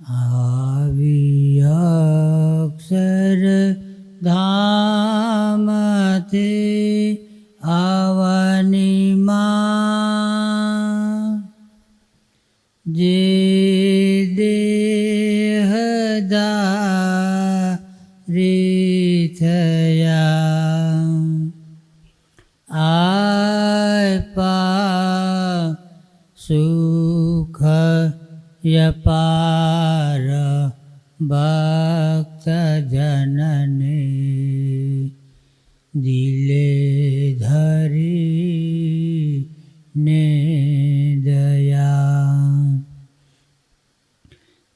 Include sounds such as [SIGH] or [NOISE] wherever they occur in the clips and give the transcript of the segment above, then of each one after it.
આવી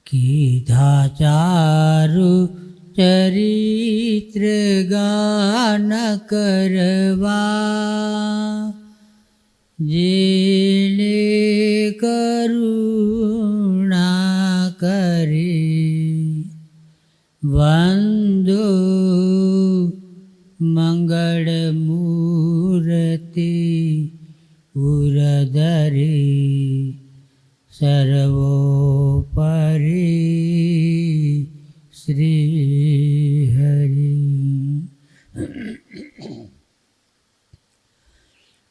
કીધા ચારુ ચરિત્ર ગાન કરવા જેને કરુણા કરી વંદો મંગળ મૂર્તિ ઉરદરી સર્વોપરી શ્રી હરિ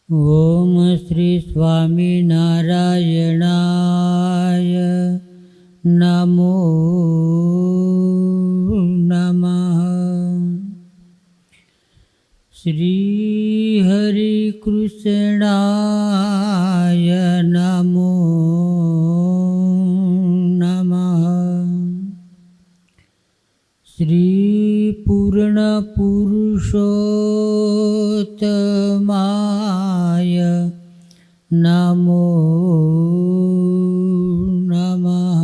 ઓમ શ્રી સ્વામિનારાયણાય નમો નમઃ શ્રી હરિ કૃષ્ણાય નમઃ શ્રી પૂર્ણ પુરુષોત્તમાય નમો નમઃ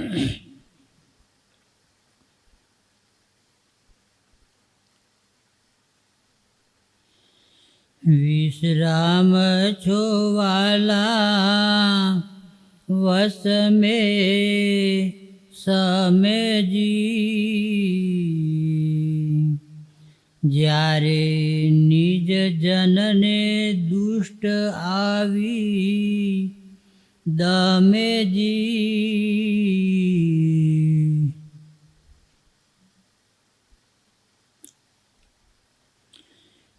વિશ્રામ છો વાલા વસ મે સમેજી. જ્યારે નિજ જનને દુષ્ટ આવી દમેજી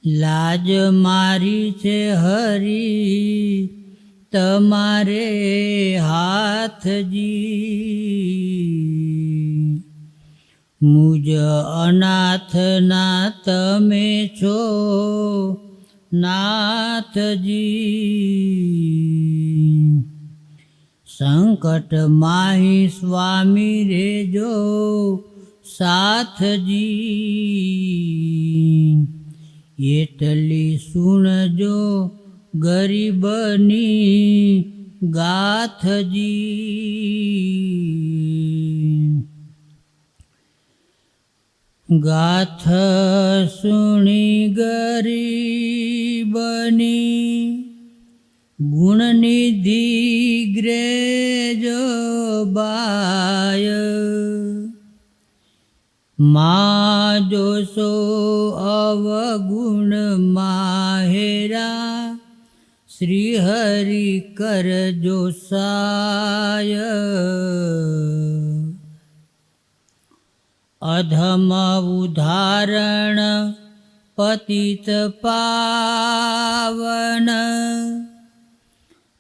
લાજ મારી છે હરી તમારે હાથજી મુજ અનાથના તમે છો નાથજી સંકટ માહી સ્વામી રેજો સાથજી. એટલી સુણજો ગરીબની ગાથજી. ગાથ સુણી ગરીબની ગુણનિધિ ગ્રેજો બાય. મા જોશો અવગુણ માહેરા શ્રી હરિ કરજો સાય અધમ ઉદાહરણ પતિત પાવન.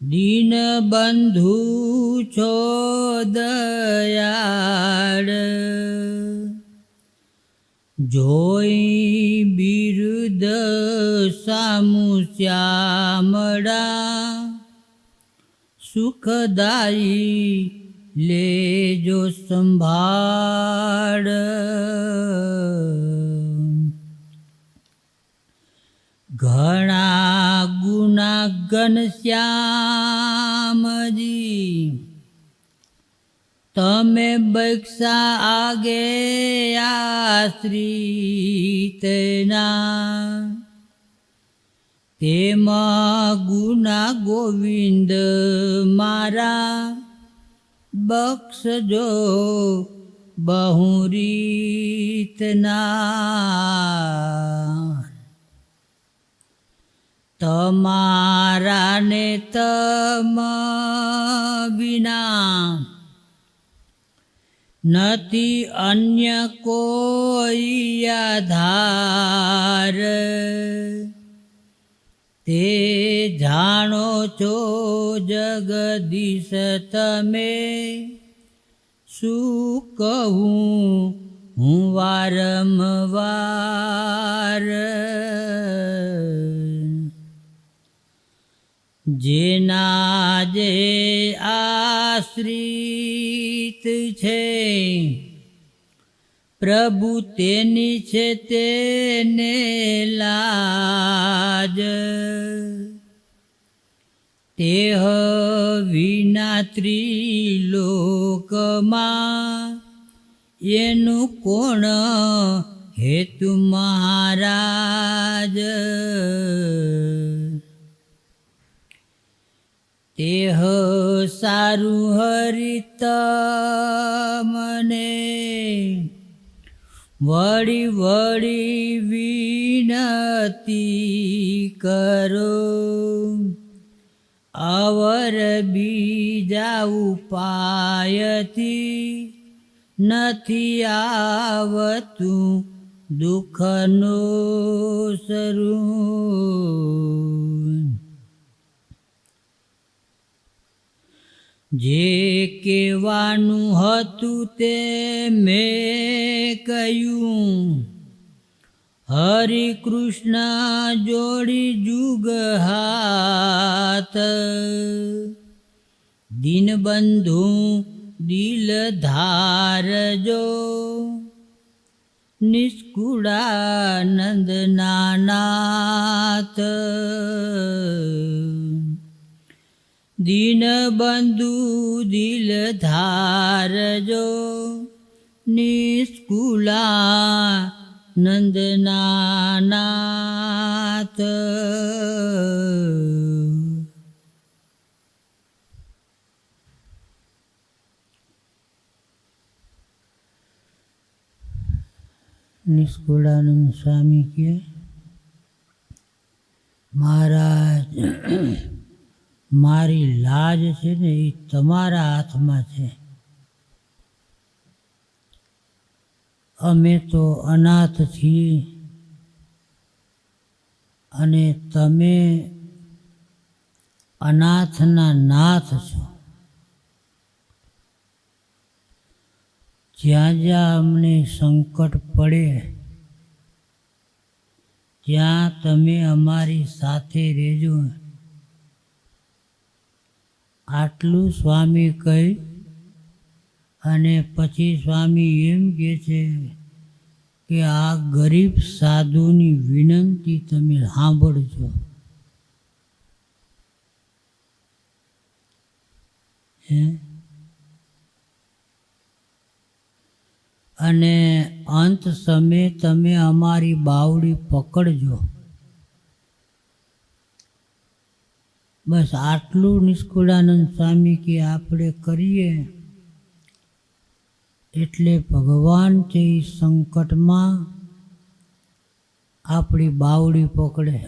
દીનબંધુ છો દયાળ જોઈ બિરુદ સામુ શ્યામડા સુખદાયી લેજો સંભાળ. ઘણા ગુના ઘનશ્યામજી બક્ષા આગે આશ્રિતના તેમાં ગુના ગોવિંદ મારા. બક્ષજો બહુરીતના તમારા ને. તમ વિના નથી અન્ય કોઈ આધાર. તે જાણો છો જગદીશ તમે. શું કહું હું વારંવાર? જેના જે આશ્રિત છે, પ્રભુ તેની છે તેને લાજ. તેહ વિના ત્રિલોકમાં એનું કોણ હેતુ મહારાજ? તેહ સારું હરિત મને. વળી વળી વિનતી કરો. અવર બીજા ઉપાયથી નથી આવતું દુઃખનો સ્વરૂપ જે કહેવાનું હતું તે મેં કહ્યું. હરિ કૃષ્ણ જોડી જુગ હાથ. દીનબંધુ દિલ ધારજો. નિષ્કુળાનંદ નાનાથ. દીનબંધુ દિલ ધારજો. નિષ્કુલા નંદનાનાથ. નિષ્કુળાનંદ સ્વામી કે મહારાજ મારી લાજ છે ને એ તમારા હાથમાં છે. અમે તો અનાથ છીએ અને તમે અનાથના નાથ છો. જ્યાં જ્યાં અમને સંકટ પડે, ત્યાં તમે અમારી સાથે રહેજો. આટલું સ્વામી કહી અને પછી સ્વામી એમ કહે છે કે આ ગરીબ સાધુની વિનંતી તમે સાંભળજો. અને અંત સમયે તમે અમારી બાવડી પકડજો. બસ આટલું નિષ્કુળાનંદ સ્વામી કે આપણે કરીએ એટલે ભગવાન છે એ સંકટમાં આપણી બાવડી પકડે.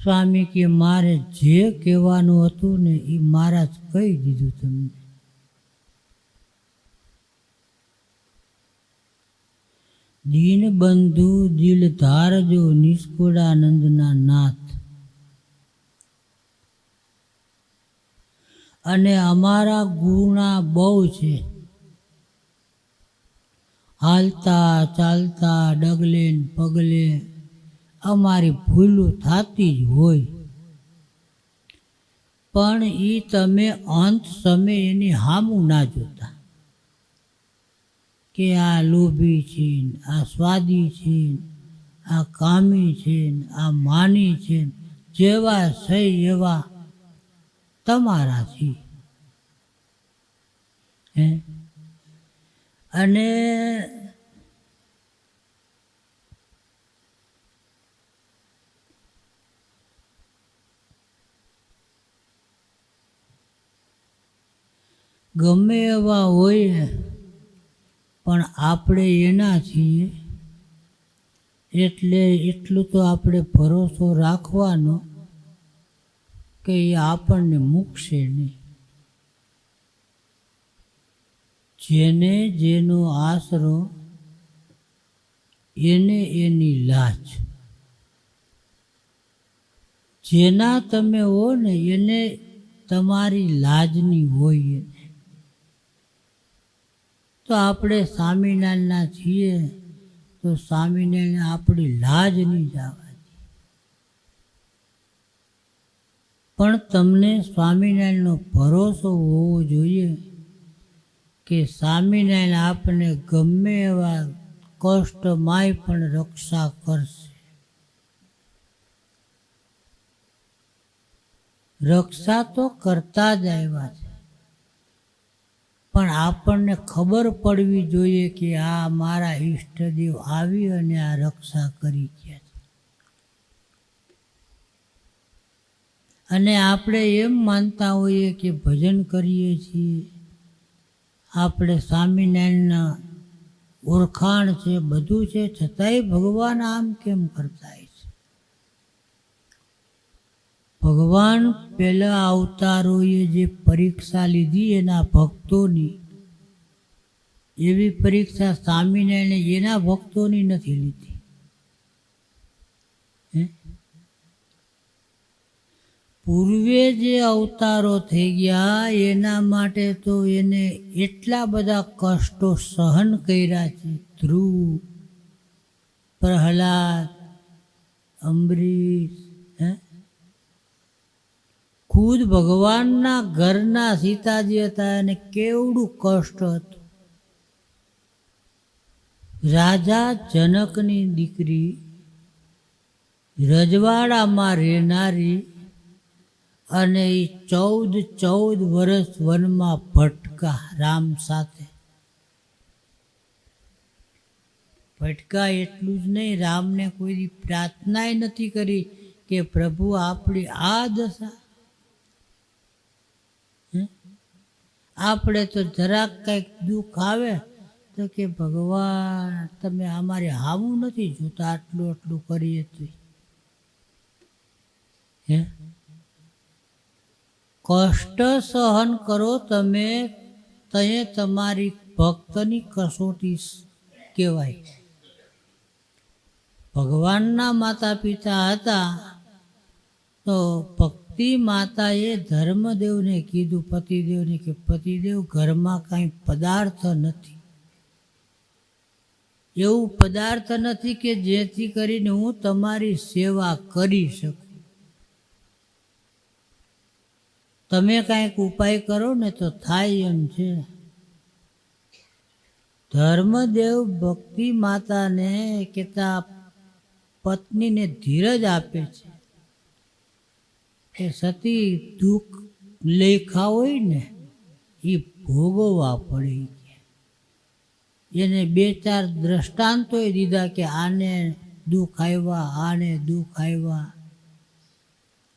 સ્વામી કે મારે જે કહેવાનું હતું ને એ મારા જ કહી દીધું તમને. દીનબંધુ દિલ ધારજો નિષ્કુળાનંદના નાથ. અને અમારા ગુણા બહુ છે. હાલતા ચાલતા ડગલે પગલે અમારી ભૂલું થતી જ હોય. પણ એ તમે અંત સમય એની હામું ના જોતા. કે આ લોભી છે, આ સ્વાદી છે, આ કામી છે, આ માની છે, જેવા સહી એવા તમારા છે. હે? અને ગમે એવા હોય પણ આપણે એના છીએ એટલે એટલું તો આપણે ભરોસો રાખવાનો કે એ આપણને મૂકશે નહીં. જેને જેનો આશરો, એને એની લાજ. જેના તમે હો ને, એને તમારી લાજની હોય. તો આપણે સ્વામિનારાયણના છીએ, તો સ્વામિનારાયણ આપણી લાજ નહીં જવા પણ તમને સ્વામિનારાયણનો ભરોસો હોવો જોઈએ કે સ્વામિનારાયણ આપને ગમે એવા કષ્ટમાંય પણ રક્ષા કરશે. રક્ષા તો કરતા જ આવ્યા છે. પણ આપણને ખબર પડવી જોઈએ કે આ મારા ઈષ્ટદેવ આવી અને આ રક્ષા કરી ગયા છે. અને આપણે એમ માનતા હોઈએ કે ભજન કરીએ છીએ. આપણે સ્વામિનારાયણના ઓળખાણ છે, બધું છે. છતાંય ભગવાન આમ કેમ કરતા હોય છે? ભગવાન પહેલા અવતારોએ જે પરીક્ષા લીધી એના ભક્તોની, એવી પરીક્ષા સ્વામિનારાયણે એના ભક્તોની નથી લીધી? પૂર્વે જે અવતારો થઈ ગયા એના માટે તો એને એટલા બધા કષ્ટો સહન કર્યા છે ધ્રુવ, પ્રહલાદ અંબરીશ હે ખુદ ભગવાનના ઘરના સીતાજી હતા અને કેવડું કષ્ટ હતું. રાજા જનકની દીકરી રજવાડામાં રહેનારી અને એ ચૌદ ચૌદ વર્ષ વનમાં ભટકા રામ સાથે. ભટકા એટલું જ નહીં, રામને કોઈ પ્રાર્થનાય નથી કરી કે પ્રભુ આપણી આ દશા હે? આપણે તો જરાક કંઈક દુઃખ આવે તો કે ભગવાન, તમે અમારે હાવું નથી જોતા આટલું આટલું કરીએ તો. હે? કષ્ટ સહન કરો તમે તે તમારી ભક્તની કસોટી કહેવાય. ભગવાનના માતા પિતા હતા, તો ભક્તિ માતાએ ધર્મદેવને કીધું, પતિદેવને કે પતિદેવ ઘરમાં કાંઈ પદાર્થ નથી. એવું પદાર્થ નથી કે જેથી કરીને હું તમારી સેવા કરી શકું. તમે કાંઈક ઉપાય કરો ને તો થાય એમ છે. ધર્મદેવ ભક્તિ માતાને કેતા પત્નીને ધીરજ આપે છે. કે સતી દુઃખ લેખા હોય ને, એ ભોગવવા પડે એને બે ચાર દ્રષ્ટાંતોય દીધા કે આને દુઃખ આવ્યા, આને દુઃખ આવ્યા.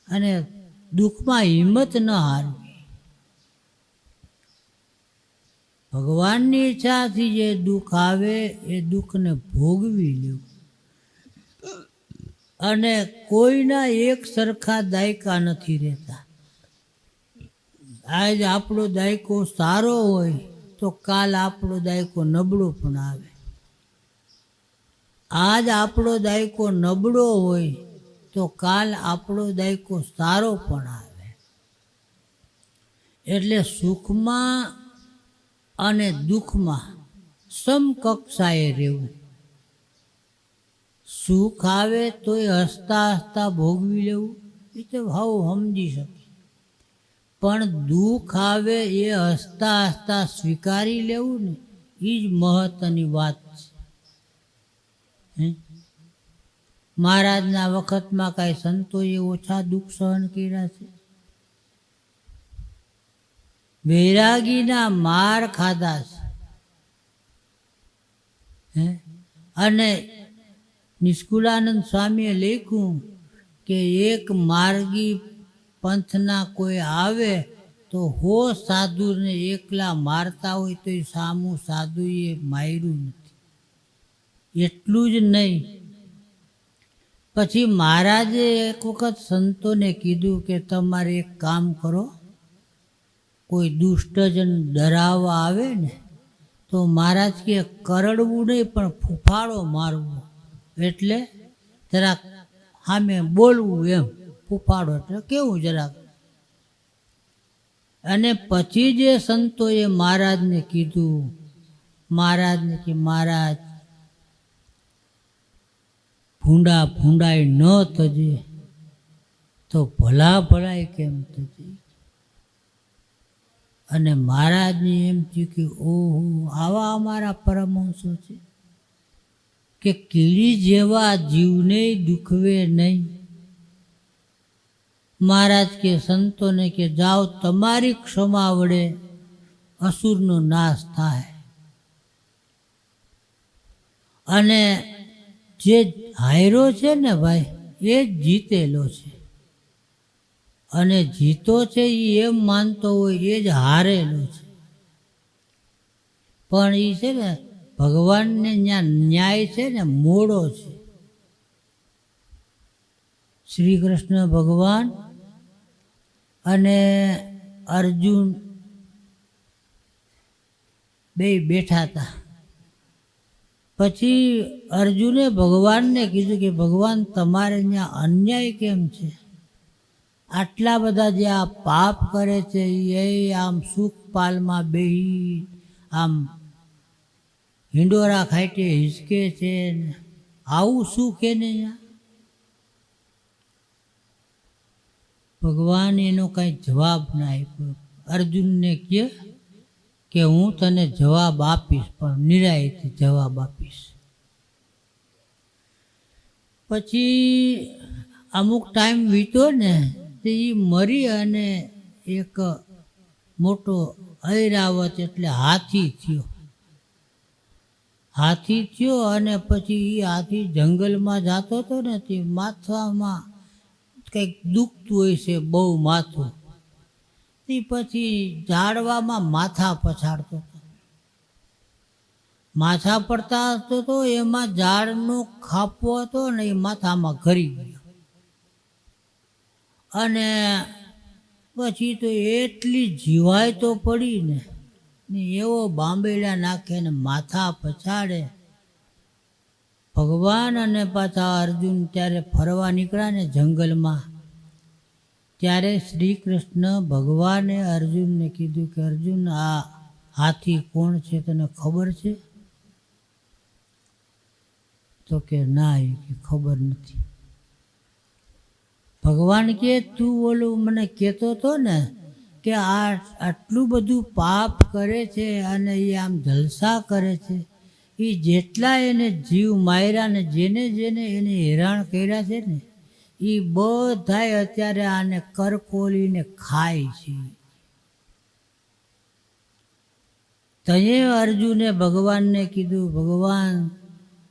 અને દુઃખમાં હિંમત ન હારવી. ભગવાનની ઈચ્છાથી જે દુઃખ આવે, એ દુઃખને ભોગવી લેવું અને કોઈના એક સરખા દાયકા નથી રહેતા. આજ આપણો દાયકો સારો હોય તો કાલ આપણો દાયકો નબળો પણ આવે. આજ આપણો દાયકો નબળો હોય તો કાલ આપણો દાયકો સારો પણ આવે. એટલે સુખમાં અને દુઃખમાં સમકક્ષાએ રહેવું. સુખ આવે તોય હસતા હસતા ભોગવી લેવું. એ તો ભાવ સમજી શકે. પણ દુઃખ આવે એ હસતા હસતા સ્વીકારી લેવું ને એ જ મહત્વની વાત છે? મહારાજના વખતમાં કાંઈ સંતોએ ઓછા દુઃખ સહન કર્યા છે? વૈરાગીના માર ખાધા છે. અને નિષ્કુલાનંદ સ્વામીએ લખ્યું કે એક માર્ગી પંથના કોઈ આવે તો હો સાધુને એકલા મારતા હોય તો એ સામું સાધુએ માર્યું નથી. એટલું જ નહીં. પછી મહારાજે એક વખત સંતોને કીધું કે તમારે એક કામ કરો, કોઈ દુષ્ટજન ડરાવવા આવે ને, તો મહારાજ કે કરડવું નહીં પણ ફૂફાળો મારવો. એટલે જરાક સામે બોલવું એમ, ફૂફાડો એટલે કેવું જરાક. અને પછી જે સંતોએ મહારાજને કીધું, મહારાજને કે મહારાજ, ભૂંડા ભૂંડાઈ ન થજે, તો ભલા ભલાઈ કેમ થજે? અને મહારાજને એમ થયું કે ઓહો, આવા અમારા પરમહંસો છે. કે કીડી જેવા જીવને દુખવે નહીં. મહારાજ કે સંતોને કે જાઓ, તમારી ક્ષમા વડે અસુરનો નાશ થાય. અને જે હાયરો છે ને ભાઈ, એ જીતેલો છે. અને જીતો છે એ એમ માનતો હોય, એ જ હારેલો છે. પણ એ છે ને ભગવાનને જ્યાં ન્યાય છે ને મોડો છે. શ્રી કૃષ્ણ ભગવાન અને અર્જુન બે બેઠા હતા. પછી અર્જુને ભગવાનને કીધું કે, ભગવાન, તમારે ત્યાં અન્યાય કેમ છે? આટલા બધા જે આ પાપ કરે છે, એ આમ સુખપાલમાં બેહી, આમ હિંડોરા ખાઈટે હિસકે છે આવું શું કે ને ભગવાન એનો કાંઈ જવાબ ના આપ્યો. અર્જુનને કહે કે હું તને જવાબ આપીશ, પણ નિરાયથી જવાબ આપીશ. પછી અમુક ટાઈમ વીતો ને તે એ મરી અને એક મોટો ઐરાવત એટલે હાથી થયો. હાથી થયો અને પછી એ હાથી જંગલમાં જતો હતો ને તે માથામાં કંઈક દુખતું હોય છે, બહુ માથું. તે પછી ઝાડવામાં માથા પછાડતો હતો. માથા પડતા હતો તો એમાં ઝાડનો ખાપો હતો ને એ માથામાં ઘરી ગયો. અને પછી તો એટલી જીવાય તો પડી ને ને એવો બાંબેડા નાખે ને માથા પછાડે. ભગવાન અને પાછા અર્જુન ત્યારે ફરવા નીકળ્યા ને જંગલમાં. ત્યારે શ્રી કૃષ્ણ ભગવાને અર્જુનને કીધું કે, અર્જુન, આ હાથી કોણ છે? તને ખબર છે? તો કે, ના, એ ખબર નથી. ભગવાન કે, તું ઓલું મને કહેતો હતો ને કે આ આટલું બધું પાપ કરે છે અને એ આમ જલસા કરે છે. એ જેટલા એને જીવ માર્યા ને જેને જેને એને હેરાન કર્યા છે ને, એ બધાય અત્યારે આને કરકોલીને ખાય છે. તયે અર્જુને ભગવાનને કીધું, ભગવાન,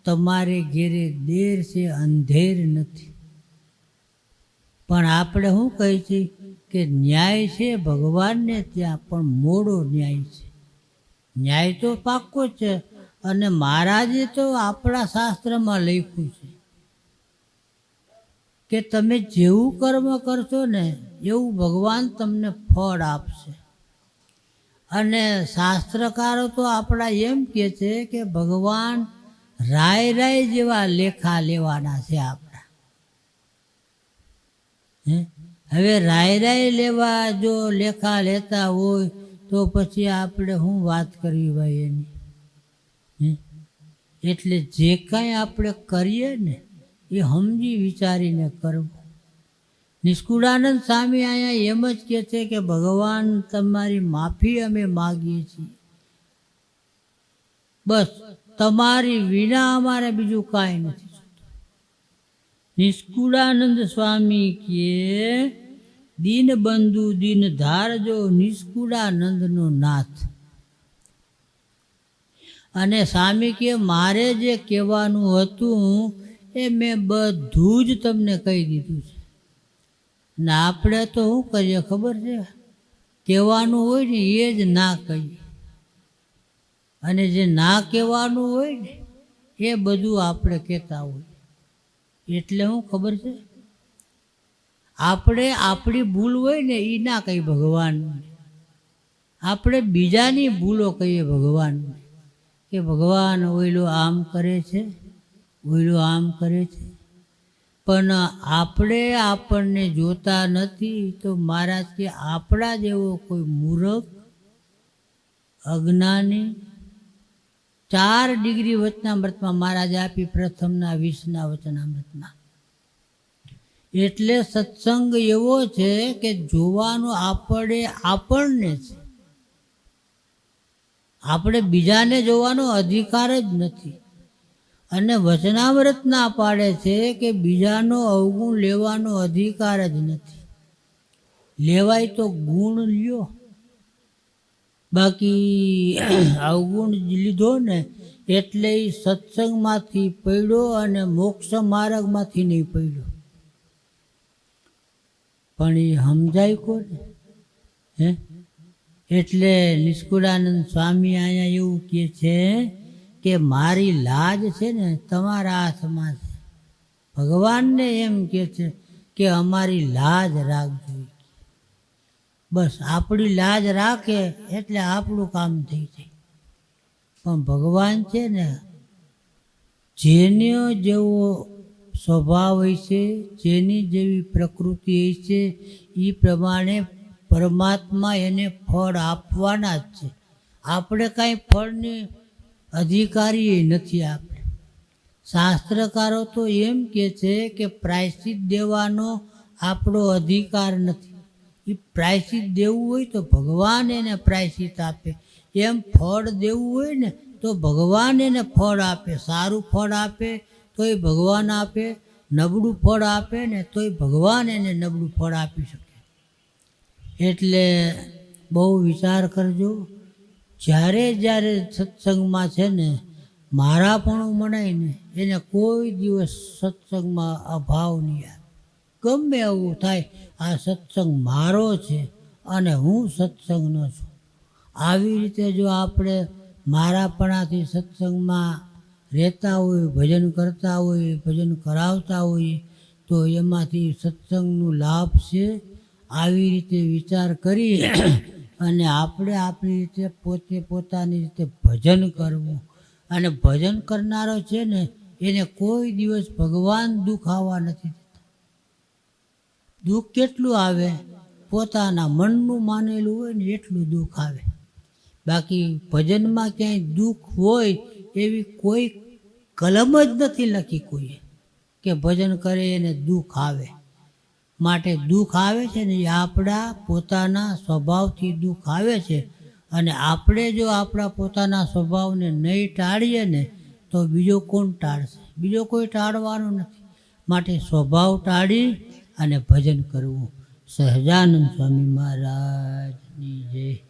તમારે ઘેરે દેર છે, અંધેર નથી. પણ આપણે શું કહે છે? કે ન્યાય છે, ભગવાનને ત્યાં પણ મોડો ન્યાય છે. ન્યાય તો પાક્કો છે અને મહારાજે તો આપણા શાસ્ત્રમાં લખ્યું છે કે તમે જેવું કર્મ કરશો ને એવું ભગવાન તમને ફળ આપશે. અને શાસ્ત્રકારો તો આપણા એમ કહે છે કે ભગવાન રાય રાય જેવા લેખા લેવાના છે આપણા. હે? હવે રાય રાય લેવા જો લેખા લેતા હોય, તો પછી આપણે શું વાત કરવી ભાઈ એની? એટલે જે કાંઈ આપણે કરીએ ને, એ સમજી વિચારીને કરવું. નિષ્કુળાનંદ સ્વામી અહીંયા એમ જ કહે છે કે, ભગવાન તમારી માફી અમે માગીએ છીએ. બસ, તમારી વિના અમારે બીજું કાંઈ નથી. નિષ્કુળાનંદ સ્વામી કે દીનબંધુ દીન ધારજો નિષ્કુળાનંદનો નાથ. અને સ્વામી કે, મારે જે કહેવાનું હતું એ મેં બધું જ તમને કહી દીધું છે. ને આપણે તો શું કરીએ ખબર છે? કહેવાનું હોય ને એ જ ના કહીએ. અને જે ના કહેવાનું હોય ને એ બધું આપણે કહેતા હોય. એટલે શું ખબર છે? આપણે આપણી ભૂલ હોય ને એ ના કહી ભગવાન. આપણે બીજાની ભૂલો કહીએ ભગવાન. કે ભગવાન ઓયલો આમ કરે છે, ઓયલો આમ કરે છે. પણ આપણે આપણને જોતા નથી તો મહારાજ કે આપણા જેવો કોઈ મૂર્ખ, અજ્ઞાની ચાર ડિગ્રી વચનામૃતમાં મહારાજે આપી પ્રથમના વીસના વચનામૃતમાં. એટલે સત્સંગ એવો છે કે જોવાનો આપણે, આપણને છે. આપણે બીજાને જોવાનો અધિકાર જ નથી. અને વચનામૃત ના પાડે છે કે બીજાનો અવગુણ લેવાનો અધિકાર જ નથી. લેવાય તો ગુણ લ્યો. બાકી [CLEARS THROAT] અવગુણ લીધો ને એટલે એ સત્સંગમાંથી પડ્યો અને મોક્ષ માર્ગમાંથી નહીં પડ્યો. પણ એ સમજાય કોને? હે? એટલે નિષ્કુળાનંદ સ્વામી અહીંયા એવું કહે છે કે મારી લાજ છે ને તમારા હાથમાં છે. ભગવાનને એમ કહે છે કે અમારી લાજ રાખજો. બસ આપણી લાજ રાખે એટલે આપણું કામ થઈ જાય. પણ ભગવાન છે ને જેનો જેવો સ્વભાવ હોય છે, જેની જેવી પ્રકૃતિ હોય છે એ પ્રમાણે પરમાત્મા એને ફળ આપવાના જ છે. આપણે કાંઈ ફળની અધિકારી નથી આપણે. શાસ્ત્રકારો તો એમ કે છે કે પ્રાયશ્ચિત દેવાનો આપણો અધિકાર નથી. એ પ્રાયશ્ચિત દેવું હોય તો ભગવાન એને પ્રાયશ્ચિત આપે. એમ ફળ દેવું હોય ને તો ભગવાન એને ફળ આપે. સારું ફળ આપે તોય ભગવાન આપે. નબળું ફળ આપે ને તોય ભગવાન એને નબળું ફળ આપી શકે. એટલે બહુ વિચાર કરજો. જ્યારે જ્યારે સત્સંગમાં છે ને મારાપણું મનાય ને એને કોઈ દિવસ સત્સંગમાં અભાવ નહીં આવે. ગમે એવું થાય, આ સત્સંગ મારો છે અને હું સત્સંગનો છું. આવી રીતે જો આપણે મારાપણાથી સત્સંગમાં રહેતા હોય, ભજન કરતા હોય, ભજન કરાવતા હોઈએ તો એમાંથી સત્સંગનું લાભ છે. આવી રીતે વિચાર કરી અને આપણે આપણી રીતે પોતે પોતાની રીતે ભજન કરવું. અને ભજન કરનારો છે ને, એને કોઈ દિવસ ભગવાન દુઃખ આવવા નથી દુઃખ કેટલું આવે? પોતાના મનનું માનેલું હોય ને એટલું દુઃખ આવે. બાકી ભજનમાં ક્યાંય દુઃખ હોય એવી કોઈ કલમ જ નથી લખી કોઈએ કે ભજન કરે એને દુઃખ આવે. માટે દુઃખ આવે છે ને એ આપણા પોતાના સ્વભાવથી દુઃખ આવે છે. અને આપણે જો આપણા પોતાના સ્વભાવને નહીં ટાળીએ ને તો બીજો કોણ ટાળશે? બીજો કોઈ ટાળવાનો નથી. માટે સ્વભાવ ટાળી અને ભજન કરવું. સહજાનંદ સ્વામી મહારાજની જય.